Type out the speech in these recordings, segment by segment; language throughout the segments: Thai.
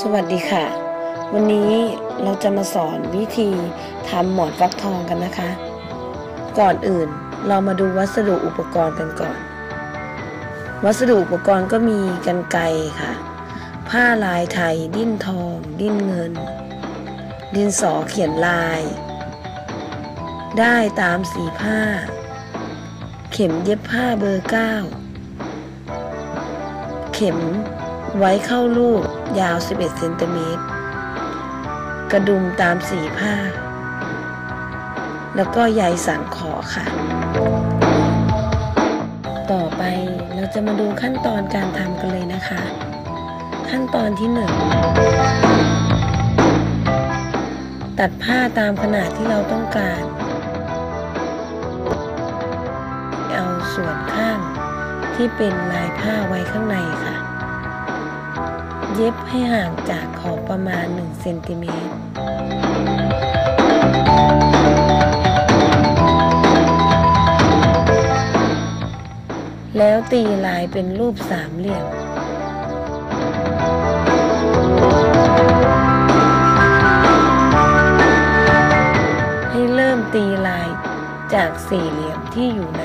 สวัสดีค่ะ วันนี้เราจะมาสอนวิธีทำหมอนฟักทองกันนะคะ ก่อนอื่นเรามาดูวัสดุอุปกรณ์กันก่อน วัสดุอุปกรณ์ก็มีกันไกค่ะ ผ้าลายไทย ดิ้นทอง ดิ้นเงิน ดินสอเขียนลาย ได้ตามสีผ้า เข็มเย็บผ้าเบอร์เก้าเข็ม ไว้เข้าลูกยาว 11 เซนติเมตร กระดุมตามสีผ้า แล้วก็ใยสังขอค่ะ ต่อไปเราจะมาดูขั้นตอนการทำกันเลยนะคะ ขั้นตอนที่หนึ่งตัดผ้าตามขนาดที่เราต้องการ เอาส่วนข้างที่เป็นลายผ้าไว้ข้างในค่ะ เย็บให้ห่างจากขอบประมาณ1เซนติเมตรแล้วตีลายเป็นรูปสามเหลี่ยม ให้เริ่มตีลายจากสี่เหลี่ยมที่อยู่ใน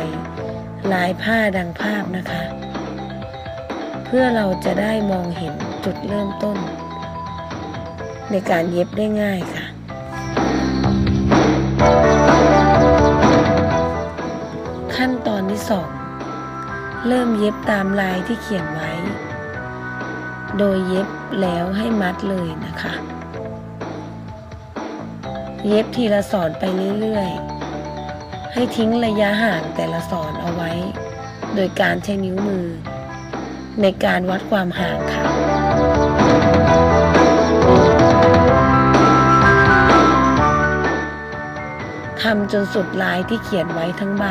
ลายผ้าดังภาพนะคะ เพื่อเราจะได้มองเห็น จุดเริ่มต้น ในการเย็บได้ง่ายค่ะ ขั้นตอนที่สองเริ่มเย็บตามลายที่เขียนไว้ โดยเย็บแล้วให้มัดเลยนะคะ เย็บทีละสอนไปเรื่อยๆ ให้ทิ้งระยะห่างแต่ละสอนเอาไว้ โดยการใช้นิ้วมือ ในการวัดความห่างค่ะ ทำจนสุดลายที่เขียนไว้ทั้งใบ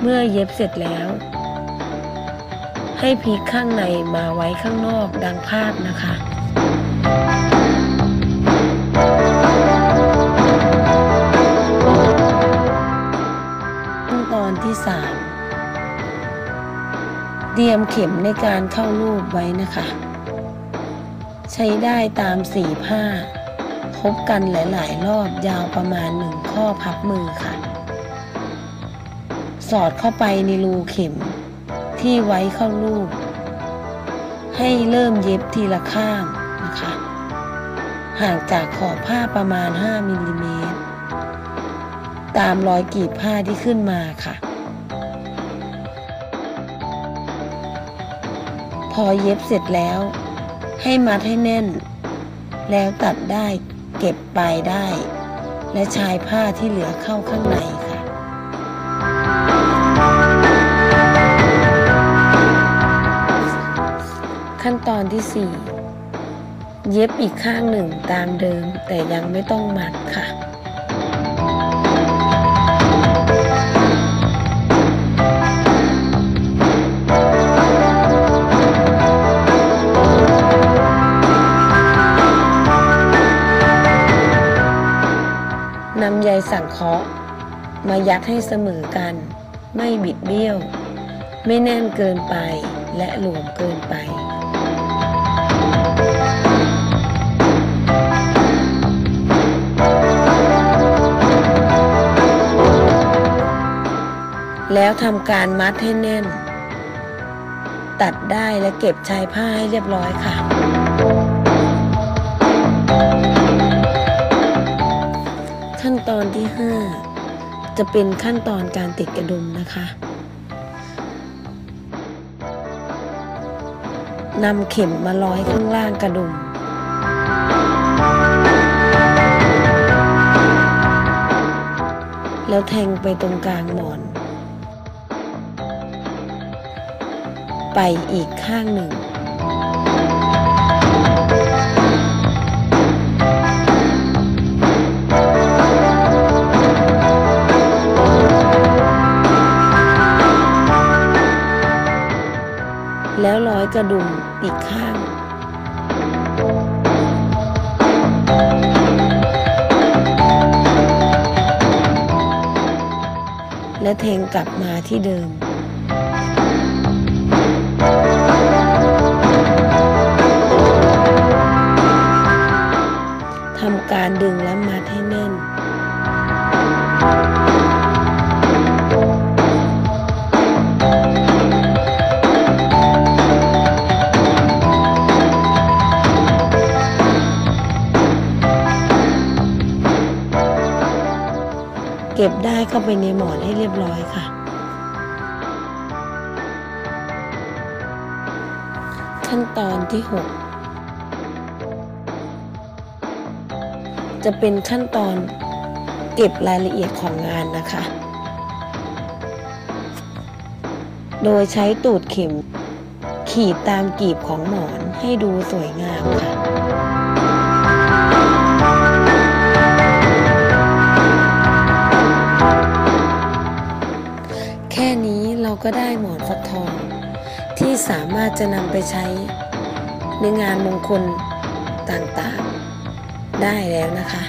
เมื่อเย็บเสร็จแล้ว ให้พลิกข้างในมาไว้ข้างนอกดังภาพนะคะ รียมเข็มในการเข้ารูปไว้นะคะ ใช้ได้ตามสีผ้าคบกันหลาย ๆ รอบยาวประมาณหนึ่งข้อพับมือค่ะ สอดเข้าไปในรูเข็มที่ไว้เข้ารูป ให้เริ่มเย็บทีละข้างนะคะ ห่างจากขอบผ้าประมาณ 5มิลลิเมตรตามรอยกรีดผ้าที่ขึ้นมาค่ะ พอเย็บเสร็จแล้ว ให้มัดให้แน่น แล้วตัดได้เก็บปลายได้ และชายผ้าที่เหลือเข้าข้างในค่ะ ขั้นตอนที่ 4 เย็บอีกข้างหนึ่งตามเดิมแต่ยังไม่ต้องมัดค่ะ มายัดให้เสมอกัน ไม่บิดเบี้ยว ไม่แน่นเกินไปและหลวมเกินไป แล้วทำการมัดให้แน่น ตัดได้และเก็บชายผ้าให้เรียบร้อยค่ะ จะเป็นขั้นตอนการติดกระดุมนะคะนำเข็มมาร้อยข้างล่างกระดุม แล้วแทงไปตรงกลางหมอน ไปอีกข้างหนึ่ง กระดุมอีกข้างและเทงกลับมาที่เดิม เก็บไปในหมอนให้เรียบร้อยค่ะ ขั้นตอนที่ 6 จะเป็นขั้นตอนเก็บรายละเอียดของงานนะคะ โดยใช้ตูดเข็มขีดตามกีบของหมอนให้ดูสวยงามค่ะ ก็ได้หมอนฟักทอง ที่สามารถจะนำไปใช้ในงานมงคลต่างๆ ได้แล้วนะคะ